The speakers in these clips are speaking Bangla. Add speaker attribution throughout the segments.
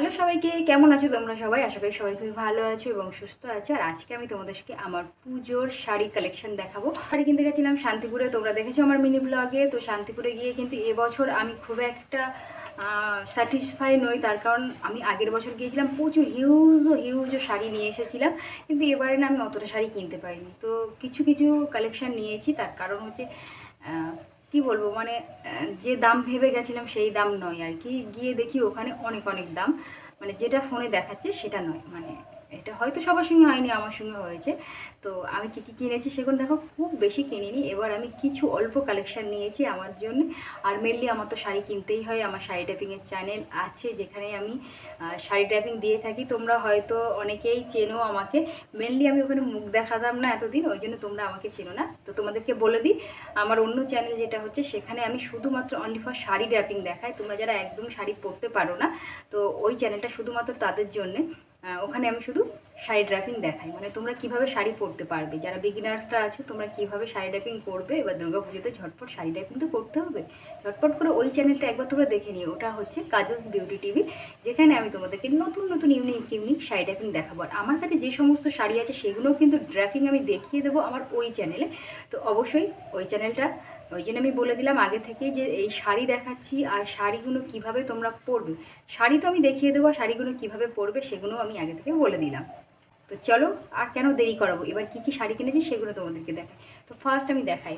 Speaker 1: হ্যালো সবাইকে, কেমন আছো তোমরা সবাই? আশা করি সবাই খুবই ভালো আছো এবং সুস্থ আছো। আর আজকে আমি তোমাদেরকে আমার পুজোর শাড়ি কালেকশন দেখাবো। শাড়ি কিনতে গেছিলাম শান্তিপুরে, তোমরা দেখেছ আমার মিনি ব্লগে তো শান্তিপুরে গিয়ে কিন্তু এবছর আমি খুব একটা স্যাটিসফাই নই। তার কারণ আমি আগের বছর গিয়েছিলাম, প্রচুর হিউজ হিউজ শাড়ি নিয়ে এসেছিলাম। কিন্তু এবারে না আমি অতটা শাড়ি কিনতে পারিনি। তো কিছু কিছু কালেকশন নিয়েছি। তার কারণ হচ্ছে কি বলব মানে যে দাম ভেবে গেছিলাম সেই দাম নয় আর কি। গিয়ে দেখি ওখানে অনেক অনেক দাম। মানে যেটা ফোনে দেখাচ্ছে সেটা নয়। মানে এটা হয়তো সবার সঙ্গে হয়নি, আমার সঙ্গে হয়েছে। তো আমি কী কী কিনেছি সেগুলো দেখো, খুব বেশি কিনিনি। এবার আমি কিছু অল্প কালেকশান নিয়েছি আমার জন্য। আর মেনলি আমার তো শাড়ি কিনতেই হয়, আমার শাড়ি ট্যাপিংয়ের চ্যানেল আছে যেখানে আমি শাড়ি ট্যাপিং দিয়ে থাকি। তোমরা হয়তো অনেকেই চেনো আমাকে। মেনলি আমি ওখানে মুখ দেখাতাম না এতদিন, ওই জন্য তোমরা আমাকে চেনো না। তো তোমাদেরকে বলে দিই, আমার অন্য চ্যানেল যেটা হচ্ছে, সেখানে আমি শুধুমাত্র অনলি ফর শাড়ি ড্র্যাপিং দেখাই। তোমরা যারা একদম শাড়ি পরতে পারো না, তো ওই চ্যানেলটা শুধুমাত্র তাদের জন্যে। ওখানে আমি শুধু শাড়ি ড্র্যাপিং দেখাই। মানে তোমরা কীভাবে শাড়ি পরতে পারবে? যারা বিগিনার্সরা আছো, তোমরা কীভাবে শাড়ি ড্র্যাপিং করবে? এবার দুর্গা পুজোতে ঝটপট শাড়ি ড্র্যাপিং তো করতে হবে। ঝটপট করে ওই চ্যানেলটা একবার তোমরা দেখে নিও। ওটা হচ্ছে কাজলস বিউটি টিভি যেখানে আমি তোমাদেরকে নতুন নতুন ইউনিক ইউনিক শাড়ি ড্র্যাপিং দেখাবো। আর আমার কাছে যে সমস্ত শাড়ি আছে, সেগুলোও কিন্তু ড্র্যাপিং আমি দেখিয়ে দেবো আমার ওই চ্যানেলে তো অবশ্যই ওই চ্যানেলটা ওই জন্য আমি বলে দিলাম আগে থেকে যে এই শাড়ি দেখাচ্ছি আর শাড়িগুলো কীভাবে তোমরা পরবে। শাড়ি তো আমি দেখিয়ে দেবো, শাড়িগুলো কীভাবে পরবে সেগুলো আমি আগে থেকে বলে দিলাম। তো চলো আর কেন দেরি করাবো? এবার কি কি শাড়ি কিনেছি সেগুলো তোমাদেরকে দেখাই। তো ফার্স্ট আমি দেখাই।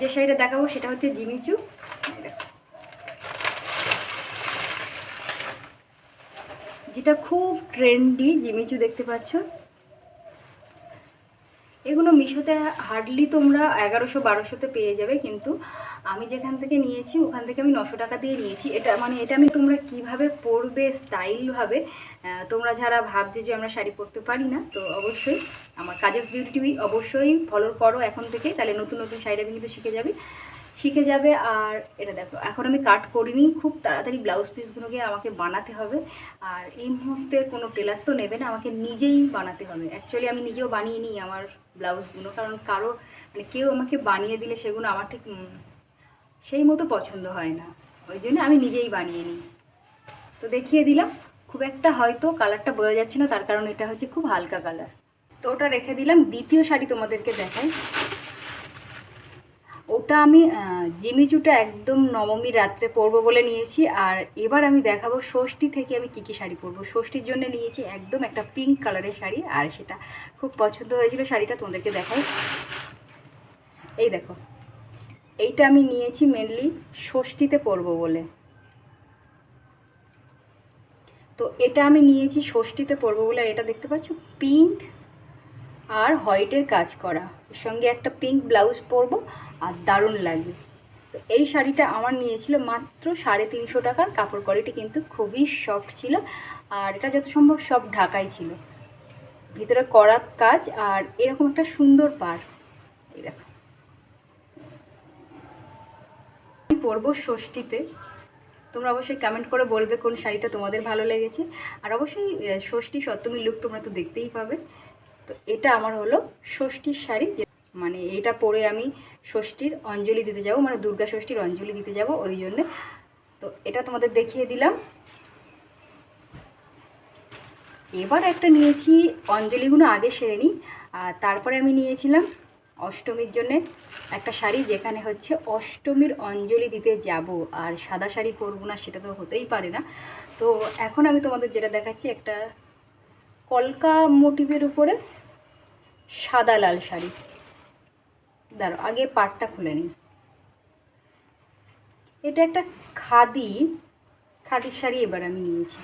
Speaker 1: যে শাড়িটা দেখাবো সেটা হচ্ছে জিমিচু। যেটা খুব ট্রেন্ডি জিমিচু দেখতে পাচ্ছ। এগুলো মিশোতে হার্ডলি তোমরা এগারোশো বারোশোতে পেয়ে যাবে, কিন্তু আমি যেখান থেকে নিয়েছি, ওখান থেকে আমি নশো টাকা দিয়ে নিয়েছি। এটা মানে এটা আমি তোমরা কীভাবে পরবে স্টাইলভাবে তোমরা যারা ভাবছ যে আমরা শাড়ি পরতে পারি না, তো অবশ্যই আমার কাজেস বিউটি টিভি অবশ্যই ফলো করো এখন থেকে, তাহলে নতুন নতুন শাড়িটা কিন্তু শিখে যাবে। শিখে যাবে। আর এটা দেখো, এখন আমি কাট করিনি, খুব তাড়াতাড়ি ব্লাউজ পিসগুলোকে আমাকে বানাতে হবে। আর এই মুহূর্তে কোনো টেলার তো নেবে না, আমাকে নিজেই বানাতে হবে। অ্যাকচুয়ালি আমি নিজেও বানিয়ে নিই আমার ব্লাউজগুলো কারণ কারও মানে কেউ আমাকে বানিয়ে দিলে সেগুলো আমার ঠিক সেই মতো পছন্দ হয় না। ওই জন্য আমি নিজেই বানিয়ে নিই। তো দেখিয়ে দিলাম, খুব একটা হয়তো কালারটা বোঝা যাচ্ছে না, তার কারণ এটা হচ্ছে খুব হালকা কালার তো ওটা রেখে দিলাম। দ্বিতীয় শাড়ি তোমাদেরকে দেখাই। ওটা আমি জিমিচুটা একদম নবমী রাত্রে পরবো বলে নিয়েছি। আর এবার আমি দেখাবো ষষ্ঠী থেকে আমি কী কী শাড়ি পরবো। ষষ্ঠীর জন্য নিয়েছি একদম একটা পিঙ্ক কালারের শাড়ি, আর সেটা খুব পছন্দ হয়েছিল শাড়িটা, তোমাদেরকে দেখাই। এই দেখো, এইটা আমি নিয়েছি মেনলি ষষ্ঠীতে পরবো বলে। তো এটা আমি নিয়েছি ষষ্ঠীতে পরবো বলে, আর এটা দেখতে পাচ্ছ? পিঙ্ক আর হোয়াইটের কাজ করা। সঙ্গে একটা পিঙ্ক ব্লাউজ পরবো আর দারুণ লাগবে। তো এই শাড়িটা আমার নিয়েছিল মাত্র সাড়ে তিনশো টাকার, কাপড় কোয়ালিটি কিন্তু খুবই সফট ছিল আর এটা যত সম্ভব সব ঢাকাই ছিল। ভিতরে করার কাজ আর এরকম একটা সুন্দর পার এই দেখো। আমি পরবো ষষ্ঠীতে। তোমরা অবশ্যই কমেন্ট করে বলবে কোন শাড়িটা তোমাদের ভালো লেগেছে। আর অবশ্যই ষষ্ঠী সপ্তমীর লুক তোমরা তো দেখতেই পাবে। তো এটা আমার হলো ষষ্ঠীর শাড়ি মানে এটা পরে আমি ষষ্ঠীর অঞ্জলি দিতে যাব মানে দুর্গা ষষ্ঠীর অঞ্জলি দিতে যাব, ওই জন্যে। তো এটা তোমাদের দেখিয়ে দিলাম। এবার একটা নিয়েছি, অঞ্জলিগুলো আগে সেরে নিই। আর তারপরে আমি নিয়েছিলাম অষ্টমীর জন্যে একটা শাড়ি, যেখানে হচ্ছে অষ্টমীর অঞ্জলি দিতে যাব। আর সাদা শাড়ি পরবো না, সেটা তো হতেই পারে না। তো এখন আমি তোমাদের যেটা দেখাচ্ছি, একটা কলকা মোটিভের উপরে সাদা লাল শাড়ি। দাঁড়ো আগে পাটটা খুলে নিই। এটা একটা খাদি খাদির শাড়ি এবার আমি নিয়েছি।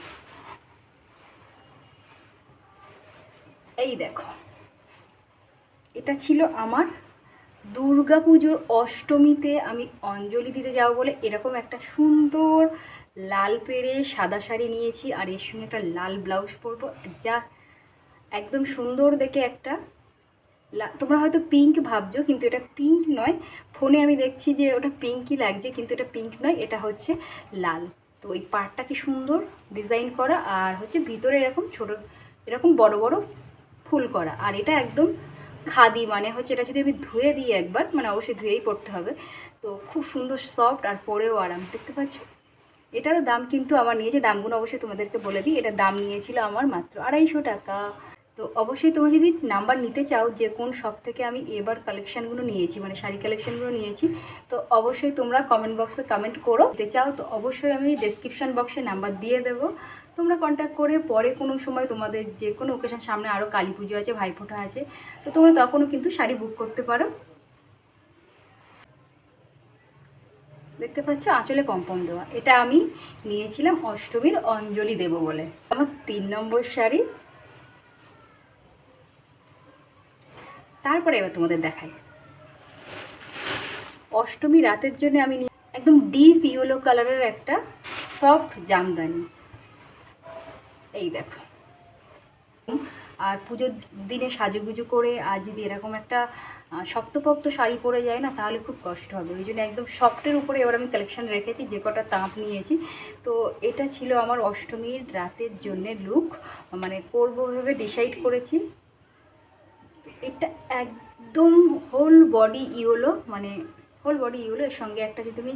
Speaker 1: এই দেখো, এটা ছিল আমার দুর্গা পুজোর অষ্টমীতে আমি অঞ্জলি দিতে যাব বলে এরকম একটা সুন্দর লাল পেরে সাদা শাড়ি নিয়েছি আর এর সঙ্গে একটা লাল ব্লাউজ পরবো। যা একদম সুন্দর দেখে একটা তোমরা হয়তো পিঙ্ক ভাবছ, কিন্তু এটা পিঙ্ক নয়। ফোনে আমি দেখছি যে ওটা পিঙ্কই লাগছে, কিন্তু এটা পিঙ্ক নয়, এটা হচ্ছে লাল। তো ওই পাড়টা কি সুন্দর ডিজাইন করা, আর হচ্ছে ভিতরে এরকম ছোট, এরকম বড় বড় ফুল করা। আর এটা একদম খাদি মানে হচ্ছে এটা যদি আমি ধুয়ে দিই একবার মানে অবশ্যই ধুয়েই পড়তে হবে। তো খুব সুন্দর সফট আর পরেও আরাম, দেখতে পাচ্ছ? এটারও দাম কিন্তু, আমার নিয়েছে দামগুলো অবশ্যই তোমাদেরকে বলে দিই এটার দাম নিয়েছিল আমার মাত্র আড়াইশো টাকা। তো অবশ্যই তোমরা যদি নাম্বার নিতে চাও যে কোন শপ থেকে আমি এবার কালেকশানগুলো নিয়েছি মানে শাড়ি কালেকশানগুলো নিয়েছি, তো অবশ্যই তোমরা কমেন্ট বক্সে কমেন্ট করো। দিতে চাও তো অবশ্যই আমি ডেসক্রিপশান বক্সে নাম্বার দিয়ে দেবো। তোমরা কন্ট্যাক্ট করে পরে কোনো সময় তোমাদের যে কোনো ওকেশন সামনে আরও কালী পুজো আছে ভাইফোঁটা আছে, তো তোমরা তখনও কিন্তু শাড়ি বুক করতে পারো। দেখতে পাচ্ছ আঁচলে পম্পম দেওয়া। এটা আমি নিয়েছিলাম অষ্টমীর অঞ্জলি দেব বলে। আমার তিন নম্বর শাড়ি তারপরে এবার তোমাদের দেখাই। অষ্টমী রাতের জন্য আমি একদম ডিপ ইয়েলো কালারের একটা সফট জামদানি। এই দেখো। আর পুজোর দিনে সাজুগুজু করে আর যদি এরকম একটা শক্তপোক্ত শাড়ি পরে যায় না, তাহলে খুব কষ্ট হবে। ওই জন্য একদম সফটের উপরে এবার আমি কালেকশন রেখেছি, যে কটা তাঁত নিয়েছি। তো এটা ছিল আমার অষ্টমীর রাতের জন্যে লুক মানে করব ভেবে ডিসাইড করেছি। এটা একদম হোল বডি ইয়েলো মানে হোল বডি ইয়েলো, এর সঙ্গে একটা যদি তুমি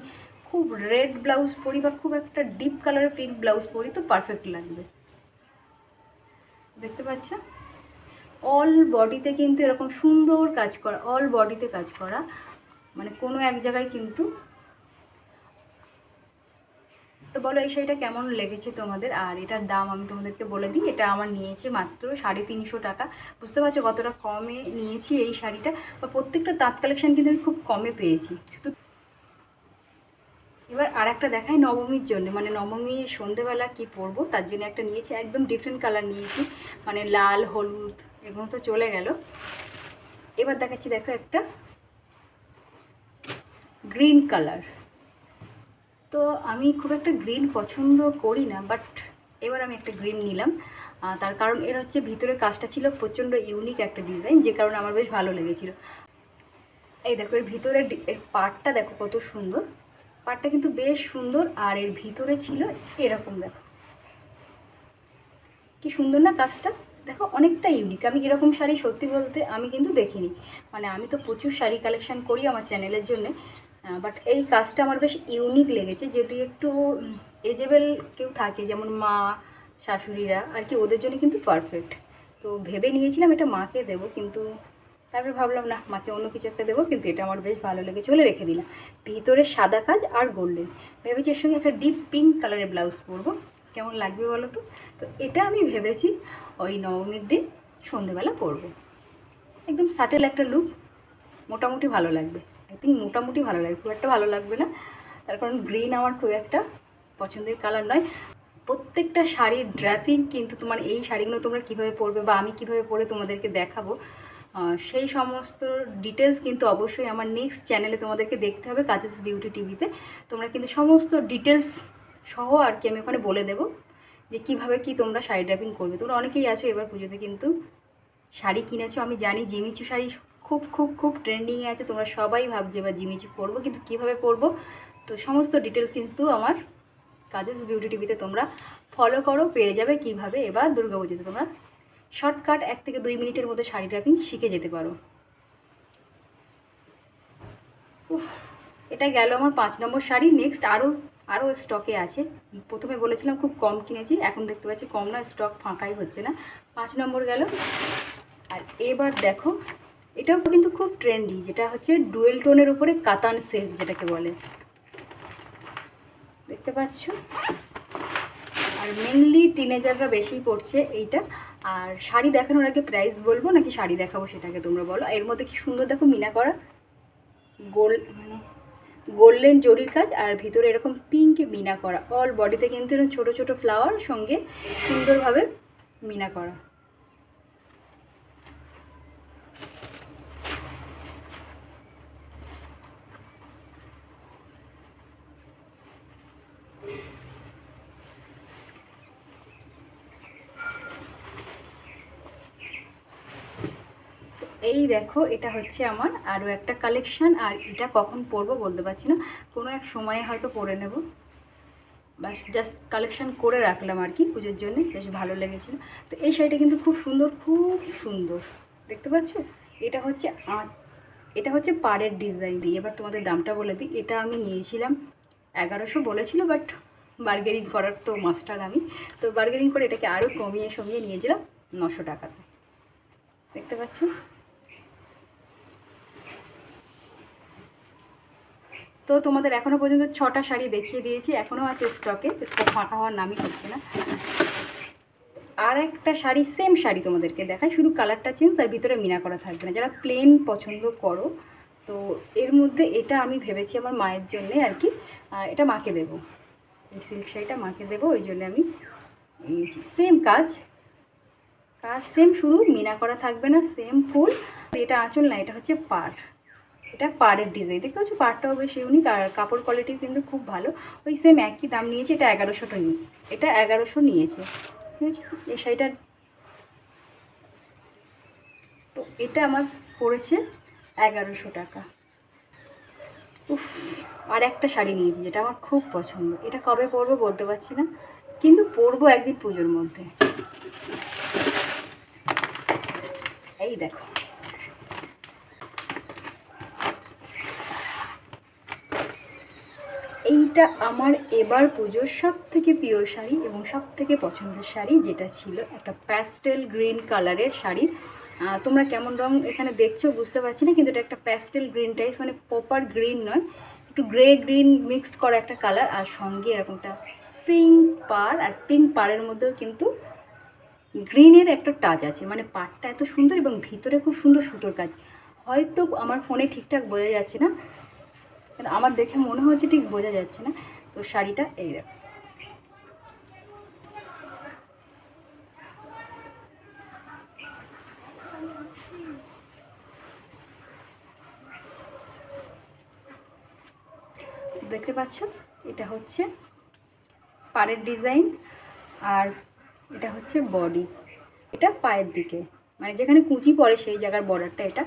Speaker 1: খুব রেড ব্লাউজ পরি বা খুব একটা ডিপ কালারের পিঙ্ক ব্লাউজ পরি তো পারফেক্ট লাগবে। দেখতে পাচ্ছ? অল বডিতে কিন্তু এরকম সুন্দর কাজ করা অল বডিতে কাজ করা মানে কোনো এক জায়গায় কিন্তু তো বলো, এই শাড়িটা কেমন লেগেছে তোমাদের? আর এটার দাম আমি তোমাদেরকে বলে দিই, এটা আমার নিয়েছে মাত্র সাড়ে তিনশো টাকা। বুঝতে পারছ কতটা কমে নিয়েছি এই শাড়িটা? বা প্রত্যেকটা তাঁত কালেকশন কিন্তু আমি খুব কমে পেয়েছি। তো এবার আর একটা দেখাই নবমীর জন্য। মানে নবমীর সন্ধেবেলা কি পরবো? তার জন্য একটা নিয়েছি, একদম ডিফারেন্ট কালার নিয়েছি। মানে লাল, হলুদ, এগুলো তো চলে গেল। এবার দেখাচ্ছি, দেখো একটা গ্রিন কালার তো আমি খুব একটা গ্রিন পছন্দ করি না বাট এবার আমি একটা গ্রিন নিলাম। তার কারণ এর হচ্ছে ভিতরে কাজটা ছিল প্রচণ্ড ইউনিক একটা ডিজাইন যে কারণে আমার বেশ ভালো লেগেছিল। এই দেখো, এর ভিতরে এর পাটটা দেখো কত সুন্দর। পার্টটা কিন্তু বেশ সুন্দর, আর এর ভিতরে ছিল এরকম দেখো। কি সুন্দর না কাজটা? দেখো, অনেকটা ইউনিক আমি এরকম শাড়ি সত্যি বলতে আমি কিন্তু দেখিনি। মানে আমি তো প্রচুর শাড়ি কালেকশান করি আমার চ্যানেলের জন্যে। বাট এই কাজটা আমার বেশ ইউনিক লেগেছে, যদি একটু এজেবেল কেউ থাকে, যেমন মা, শাশুড়িরা, আর কি, ওদের জন্য কিন্তু পারফেক্ট তো ভেবে নিয়েছিলাম এটা মাকে দেবো, কিন্তু তারপরে ভাবলাম, না, মাকে অন্য কিছু একটা দেবো, কিন্তু এটা আমার বেশ ভালো লেগেছে বলে রেখে দিলাম। ভিতরে সাদা কাজ আর গোল্ডেন। ভেবেছি এর সঙ্গে একটা ডিপ পিঙ্ক কালারের ব্লাউজ পরবো। কেমন লাগবে বলো তো? তো এটা আমি ভেবেছি ওই নবমীর দিন সন্ধেবেলা পরবো। একদম সাটেল একটা লুক মোটামুটি ভালো লাগবে। আই থিঙ্ক মোটামুটি ভালো লাগবে খুব একটা ভালো লাগবে না। তার কারণ গ্রিন আমার খুব একটা পছন্দের কালার নয়। প্রত্যেকটা শাড়ির ড্র্যাপিং কিন্তু তোমার এই শাড়িগুলো তোমরা কীভাবে পরবে বা আমি কীভাবে পরে তোমাদেরকে দেখাবো সেই সমস্ত ডিটেলস কিন্তু অবশ্যই আমার নেক্সট চ্যানেলে তোমাদেরকে দেখতে হবে কাজেস বিউটি টিভিতে তোমরা কিন্তু সমস্ত ডিটেলস সহ আর কি আমি ওখানে বলে দেবো যে কীভাবে কি তোমরা শাড়ি ড্র্যাপিং করবে। তোমরা অনেকেই আছো এবার পুজোতে, কিন্তু শাড়ি কিনেছো, আমি জানি জিমিচু শাড়ি খুব খুব খুব ট্রেন্ডিংয়ে আছে, তোমরা সবাই ভাবছে এবার জিমিচু পরবো কিন্তু কীভাবে পরবো তো সমস্ত ডিটেলস কিন্তু আমার কাজলস বিউটি টিভিতে তোমরা ফলো করো, পেয়ে যাবে কীভাবে এবার দুর্গা পুজোতে তোমরা শর্টকাট এক থেকে দুই মিনিটের মধ্যে শাড়ি ড্রাপিং শিখে যেতে পারো। উফ, এটা গেল আমার পাঁচ নম্বর শাড়ি। নেক্সট আরও আরও স্টকে আছে। প্রথমে বলেছিলাম খুব কম কিনেছি, এখন দেখতে পাচ্ছি কম না স্টক ফাঁকাই হচ্ছে না। পাঁচ নম্বর গেল। আর এবার দেখো এটাও কিন্তু খুব ট্রেন্ডি যেটা হচ্ছে ডুয়েল টোনের উপরে কাতান সিল্ক যেটাকে বলে। দেখতে পাচ্ছ? আর মেনলি টিনেজাররা বেশি পড়ছে এইটা। আর শাড়ি দেখানোর আগে প্রাইস বলব নাকি শাড়ি দেখাবো সেটাকে তোমরা বলো? এর মধ্যে কি সুন্দর দেখো মিনা করা। গোল মানে গোল্ডেন জরির কাজ আর ভিতরে এরকম পিঙ্ক মিনা করা। অল বডিতে কিন্তু এরকম ছোটো ছোটো ফ্লাওয়ার সঙ্গে সুন্দরভাবে মিনা করা। এই দেখো, এটা হচ্ছে আমার আরও একটা কালেকশান আর এটা কখন পরবো বলতে পারছি না। কোনো এক সময়ে হয়তো পরে নেব। বাস জাস্ট কালেকশান করে রাখলাম আর কি পুজোর জন্য, বেশ ভালো লেগেছিল। তো এই শাড়িটা কিন্তু খুব সুন্দর খুব সুন্দর। দেখতে পাচ্ছ? এটা হচ্ছে এটা হচ্ছে পাড়ের ডিজাইন দিয়ে। এবার তোমাদের দামটা বলে দিই। এটা আমি নিয়েছিলাম এগারোশো বলেছিল বাট বার্গেনিং করার তো মাস্টার আমি। তো বার্গেনিং করে এটাকে আরও কমিয়ে সমিয়ে নিয়েছিলাম নশো টাকাতে। দেখতে পাচ্ছ? তো তোমাদের এখনও পর্যন্ত ছটা শাড়ি দেখিয়ে দিয়েছি, এখনও আছে স্টকে স্টক ফাঁকা হওয়ার নামই হচ্ছে না। আর একটা শাড়ি সেম শাড়ি তোমাদেরকে দেখাই, শুধু কালারটা চেঞ্জ আর ভিতরে মিনা করা থাকবে না, যারা প্লেন পছন্দ করো, তো এর মধ্যে এটা আমি ভেবেছি আমার মায়ের জন্যে আর কি এটা মাকে দেবো। এই সিল্ক শাড়িটা মাকে দেবো, ওই জন্য আমি নিয়েছি। সেম কাজ কাজ সেম শুধু মিনা করা থাকবে না সেম ফুল। এটা আঁচল না, এটা হচ্ছে পার এটা পাড়ের ডিজাইন দেখতে পাচ্ছ পাড়টাও বেশ ইউনিক আর কাপড় কোয়ালিটি কিন্তু খুব ভালো। ওই সেম একই দাম নিয়েছে, এটা এগারোশোটা নিয়ে এটা এগারোশো নিয়েছে। ঠিক আছে? এই শাড়িটার তো এটা আমার পড়েছে এগারোশো টাকা। উফ, আর একটা শাড়ি নিয়েছি যেটা আমার খুব পছন্দ। এটা কবে পরবো বলতে পারছি না, কিন্তু পরবো একদিন পুজোর মধ্যে। এই দেখো। এইটা আমার এবার পুজোর সব থেকে প্রিয় শাড়ি এবং সব থেকে পছন্দের শাড়ি যেটা ছিল একটা প্যাস্টেল গ্রিন কালারের শাড়ি। তোমরা কেমন রং এখানে দেখছ বুঝতে পারছি না, কিন্তু এটা একটা প্যাস্টেল গ্রিন টাইপ মানে প্রপার গ্রিন নয়, একটু গ্রে গ্রিন মিক্সড করা একটা কালার আর সঙ্গে এরকমটা পিঙ্ক পার আর পিঙ্ক পাড়ের মধ্যেও কিন্তু গ্রিনের একটা টাচ আছে মানে পাটটা এত সুন্দর এবং ভিতরে খুব সুন্দর সুতোর কাজ। হয়তো আমার ফোনে ঠিকঠাক বোঝা যাচ্ছে না আমার দেখে মনে হচ্ছে ঠিক বোঝা যাচ্ছে না। তো শাড়িটা এই দেখো। দেখতে পাচ্ছ? এটা হচ্ছে পাড়ের ডিজাইন আর এটা হচ্ছে বডি। এটা পায়ের দিকে। মানে যেখানে কুচি পড়ে সেই জায়গার বর্ডারটা এটা।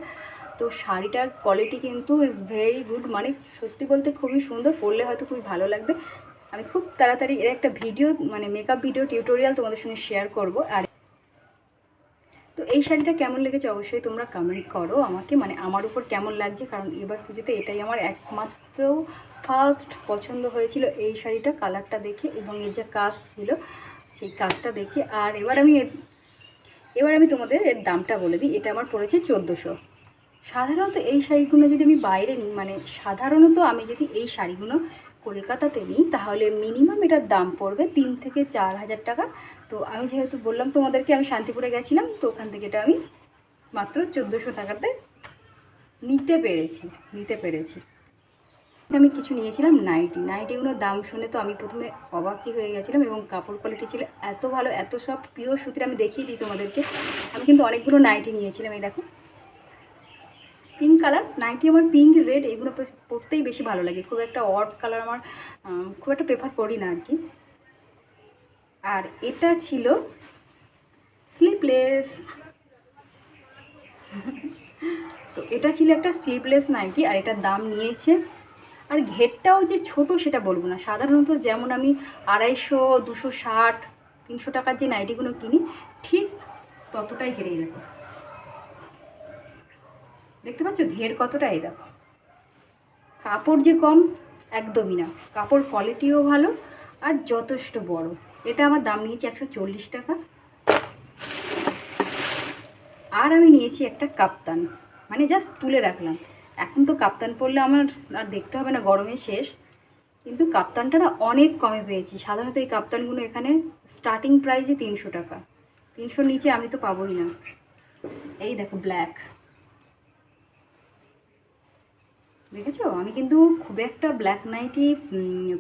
Speaker 1: তো শাড়িটার কোয়ালিটি কিন্তু ইজ ভেরি গুড মানে সত্যি বলতে খুবই সুন্দর, পরলে হয়তো খুবই ভালো লাগবে। আমি খুব তাড়াতাড়ি এর একটা ভিডিও মানে মেকআপ ভিডিও টিউটোরিয়াল তোমাদের সঙ্গে শেয়ার করব। আর তো এই শাড়িটা কেমন লেগেছে অবশ্যই তোমরা কমেন্ট করো আমাকে। মানে আমার উপর কেমন লাগছে, কারণ এবার পুজোতে এটাই আমার একমাত্র ফার্স্ট পছন্দ হয়েছিল এই শাড়িটা কালারটা দেখে এবং এর যে কাজ ছিল, সেই কাজটা দেখে। আর এবার আমি এবার আমি তোমাদের এর দামটা বলে দিই। এটা আমার পড়েছে চোদ্দোশো। সাধারণত এই শাড়িগুলো যদি আমি বাইরে নিই মানে সাধারণত আমি যদি এই শাড়িগুলো কলকাতাতে নিই, তাহলে মিনিমাম এটার দাম পড়বে তিন থেকে চার হাজার টাকা। তো আমি যেহেতু বললাম তোমাদেরকে, আমি শান্তিপুরে গেছিলাম, তো ওখান থেকে এটা আমি মাত্র চোদ্দোশো টাকাতে নিতে পেরেছি নিতে পেরেছি। আমি কিছু নিয়েছিলাম নাইটি। নাইটিগুলোর দাম শুনে তো আমি প্রথমে অবাকই হয়ে গেছিলাম এবং কাপড় কোয়ালিটি ছিল এত ভালো, এত সব পিওর সুতির আমি দেখিয়ে দিই তোমাদেরকে। আমি কিন্তু অনেকগুলো নাইটি নিয়েছিলাম, এই দেখো। পিঙ্ক কালার, নাইটি আমার পিঙ্ক, রেড, এগুলো পে- পরতেই বেশি ভালো লাগে। খুব একটা অড কালার আমার খুব একটা প্রেফার করি না আর কি আর এটা ছিল স্লিপলেস তো এটা ছিল একটা স্লিপলেস নাইটি, আর এটার দাম নিয়েছে। আর ঘেরটাও যে ছোট সেটা বলব না। সাধারণত যেমন আমি আড়াইশো, দুশো ষাট, তিনশো টাকার যে নাইটিগুলো কিনি, ঠিক ততটাই ঘেরেই দেখো দেখতে পাচ্ছ? ঘের কতটা এই দেখো। কাপড় যে কম, একদমই না। কাপড় কোয়ালিটিও ভালো আর যথেষ্ট বড়। এটা আমার দাম নিয়েছে একশো টাকা। আর আমি নিয়েছি একটা কাপ্তান। মানে জাস্ট তুলে রাখলাম। এখন তো কাপ্তান পরলে আমার আর দেখতে হবে না, গরমে শেষ। কিন্তু কাপ্তানটা অনেক কমে পেয়েছি। সাধারণত এই কাপ্তানগুলো এখানে স্টার্টিং প্রাইসে তিনশো টাকা। তিনশোর নিচে আমি তো পাবোই না। এই দেখো ব্ল্যাক দেখেছ? আমি কিন্তু খুব একটা ব্ল্যাক নাইটি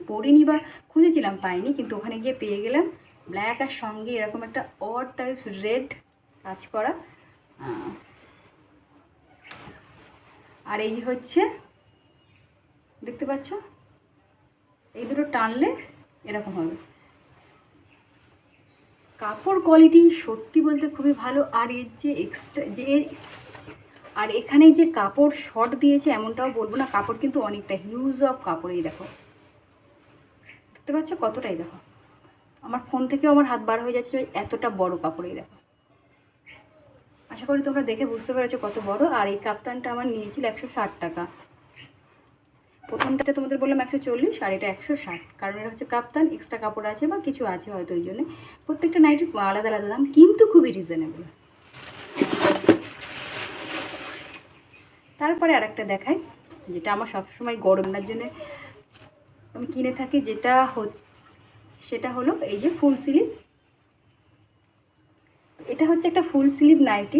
Speaker 1: পরিনি বা খুঁজেছিলাম, পাইনি, কিন্তু ওখানে গিয়ে পেয়ে গেলাম। ব্ল্যাক আর সঙ্গে এরকম একটা অড টাইপস রেড কাজ করা। আর এই হচ্ছে, দেখতে পাচ্ছ? এই দুটো টানলে এরকম হবে। কাপড় কোয়ালিটি সত্যি বলতে খুবই ভালো, আর এর যে এক্সট্রা যে আর এখানে যে কাপড় শর্ট দিয়েছে এমনটাও বলব না, কাপড় কিন্তু অনেকটা হিউজ অফ কাপড়, এই দেখো। দেখতে পাচ্ছ কতটাই দেখো? আমার ফোন থেকেও আমার হাত বার হয়ে যাচ্ছে এতটা বড় কাপড়, এই দেখো। আশা করি তোমরা দেখে বুঝতে পেরেছ কত বড়। আর এই কাপ্তানটা আমার নিয়েছিল একশো ষাট টাকা। প্রথমটাতে তোমাদের বললাম একশো চল্লিশ, আর এটা একশো ষাট। কারণ এটা হচ্ছে কাপ্তান এক্সট্রা কাপড় আছে বা কিছু আছে হয়তো ওই জন্য। প্রত্যেকটা নাইটের আলাদা আলাদা দাম, কিন্তু খুবই রিজনেবল তারপরে আর একটা দেখাই, যেটা আমার সবসময় গরমের জন্য আমি কিনে থাকি, যেটা সেটা হলো এই যে ফুল স্লিভ এটা হচ্ছে একটা ফুল স্লিভ নাইটি।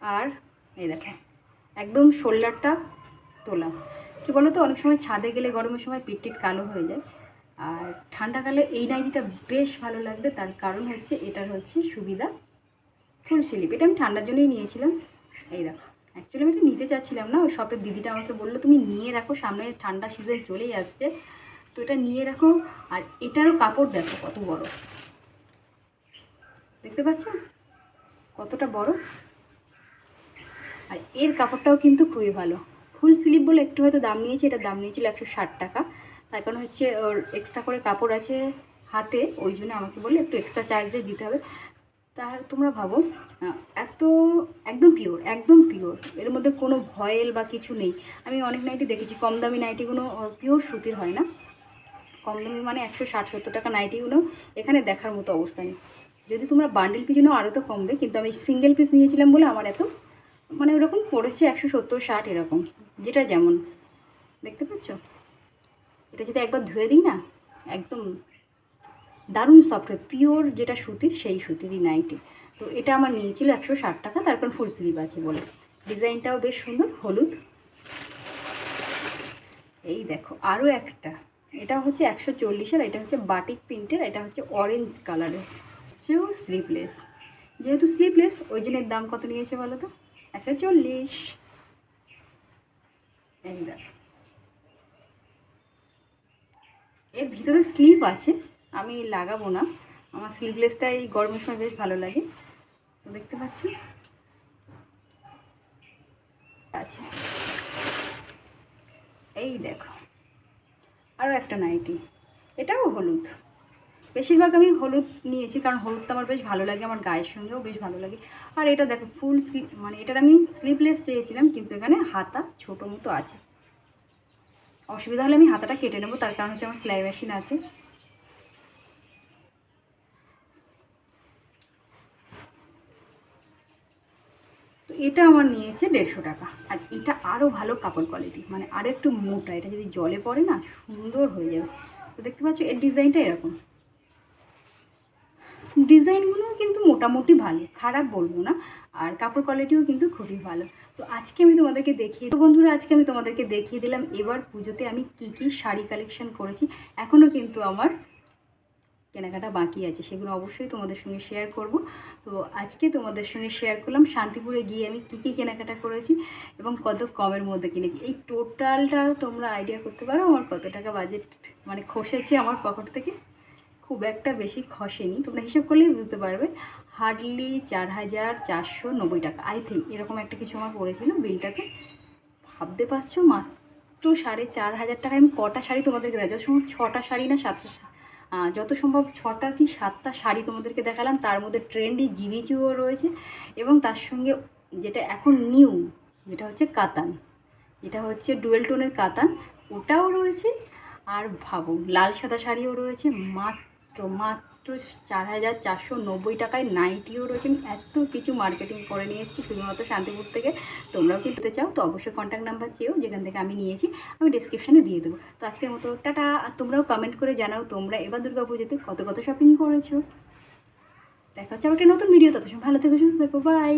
Speaker 1: আর এই দেখো একদম শোল্ডারটা তোলা। কী বলো তো অনেক সময় ছাদে গেলে গরমের সময় পিট টিট কালো হয়ে যায়। আর ঠান্ডাকালে এই নাইটিটা বেশ ভালো লাগবে, তার কারণ হচ্ছে এটার হচ্ছে সুবিধা ফুল স্লিভ এটা আমি ঠান্ডার জন্যই নিয়েছিলাম। এই দেখো। অ্যাকচুয়ালি আমি এটা নিতে চাচ্ছিলাম না। ওই শপের দিদিটা আমাকে বলল, তুমি নিয়ে রাখো, সামনে ঠান্ডা সিজন চলেই আসছে। তো এটা নিয়ে রাখো। আর এটারও কাপড় দেখো কত বড়। দেখতে পাচ্ছ? কতটা বড়। আর এর কাপড়টাও কিন্তু খুবই ভালো। ফুল স্লিপ বলে একটু হয়তো দাম নিয়েছে, এটার দাম নিয়েছিল একশো ষাট টাকা। তার কারণ হচ্ছে ওর এক্সট্রা করে কাপড় আছে হাতে, ওই জন্য আমাকে বললে, একটু এক্সট্রা চার্জে দিতে হবে। তার তোমরা ভাবো এত একদম পিওর একদম পিওর এর মধ্যে কোনো ভয়েল বা কিছু নেই। আমি অনেক নাইটি দেখেছি, কম দামি নাইটিগুলো পিওর সুতির হয় না। কম দামি মানে একশো ষাট, সত্তর টাকা নাইটিগুলো এখানে দেখার মতো অবস্থা নেই। যদি তোমরা বান্ডেল পিছনেও আরও তো কমবে, কিন্তু আমি সিঙ্গেল পিস নিয়েছিলাম বলে আমার এত মানে ওরকম পড়েছে একশো সত্তর, ষাট এরকম, যেটা যেমন। দেখতে পাচ্ছ? এটা যদি একবার ধুয়ে দিই না, একদম দারুণ সফট পিওর যেটা সুতির সেই সুতিরই নাইটি তো এটা আমার নিয়েছিল একশো ষাট টাকা তার কারণ ফুল স্লিভ আছে বলে। ডিজাইনটাও বেশ সুন্দর, হলুদ। এই দেখো, আরও একটা। এটা হচ্ছে একশো চল্লিশের এটা হচ্ছে বাটিক প্রিন্টের এটা হচ্ছে অরেঞ্জ কালারের হচ্ছেও স্লিভলেস যেহেতু স্লিভলেস ওই জন্যের দাম কত নিয়েছে বলো তো? একশো চল্লিশ। এই দেখো। এর ভিতরে স্লিভ আছে আমি লাগাবো না। আমার স্লিভলেসটা এই গরমের সময় বেশ ভালো লাগে। দেখতে পাচ্ছি। আছে এই দেখো। আরও একটা নাইটি। এটাও হলুদ। বেশিরভাগ আমি হলুদ নিয়েছি কারণ হলুদটা আমার বেশ ভালো লাগে, আমার গায়ের সঙ্গেও বেশ ভালো লাগে। আর এটা দেখো, ফুল স্লিভ মানে এটার আমি স্লিভলেস চেয়েছিলাম, কিন্তু এখানে হাতা ছোটো মতো আছে। অসুবিধা হলে আমি হাতাটা কেটে নেব, তার কারণ হচ্ছে আমার সেলাই মেশিন আছে। এটা আমার নিয়েছে দেড়শো টাকা। আর এটা আরও ভালো কাপড় কোয়ালিটি মানে আরও একটু মোটা, এটা যদি জলে পড়ে না, সুন্দর হয়ে যাবে। তো দেখতে পাচ্ছ, এর ডিজাইনটা এরকম। ডিজাইনগুলোও কিন্তু মোটামুটি ভালো, খারাপ বলব না, আর কাপড় কোয়ালিটিও কিন্তু খুবই ভালো। তো আজকে আমি তোমাদেরকে দেখিয়ে, তো বন্ধুরা, আজকে আমি তোমাদেরকে দেখিয়ে দিলাম, এবার পুজোতে আমি কি কি শাড়ি কালেকশন করেছি এখনও কিন্তু আমার কেনাকাটা বাকি আছে সেগুলো অবশ্যই তোমাদের সঙ্গে শেয়ার করব। তো আজকে তোমাদের সঙ্গে শেয়ার করলাম শান্তিপুরে গিয়ে আমি কী কী কেনাকাটা করেছি এবং কত কমের মধ্যে কিনেছি। এই টোটালটা তোমরা আইডিয়া করতে পারো আমার কত টাকা বাজেট মানে খসেছে আমার পকেট থেকে। খুব একটা বেশি খসেনি তোমরা হিসাব করলেই বুঝতে পারবে। হার্ডলি চার হাজার চারশো নব্বই টাকা আই থিঙ্ক এরকম একটা কিছু আমার পড়েছিল বিলটাতে। ভাবতে পারছ? মাত্র সাড়ে চার হাজার টাকায় আমি কটা শাড়ি তোমাদেরকে দেয় যত সম্ভব ছটা শাড়ি না সাতটা শা- আহ, যত সম্ভব ছটা কি সাতটা শাড়ি তোমাদেরকে দেখালাম, তার মধ্যে ট্রেন্ডি জিভিচিও রয়েছে এবং তার সঙ্গে যেটা এখন নিউ যেটা হচ্ছে কাতান। যেটা হচ্ছে ডুয়েল টোনের কাতান, ওটাও রয়েছে। আর ভাবো, লাল সাদা শাড়িও রয়েছে, মাত্র মাত্র চার হাজার চারশো নব্বই টাকায় নাইটিও রয়েছে। আমি এত কিছু মার্কেটিং করে নিয়ে এসেছি শুধুমাত্র শান্তিপুর থেকে। তোমরাও কিনতে চাও, তো অবশ্যই কন্ট্যাক্ট নাম্বার চেয়েও যেখান থেকে আমি নিয়েছি, আমি ডিসক্রিপশানে দিয়ে দেবো। তো আজকের মতো টাটা, আর তোমরাও কমেন্ট করে জানাও তোমরা এবার দুর্গা পুজোতে কত কত শপিং করেছ। দেখা হচ্ছে একটা নতুন ভিডিও তত ভালো থেকো, সুস্থ থেকো বাই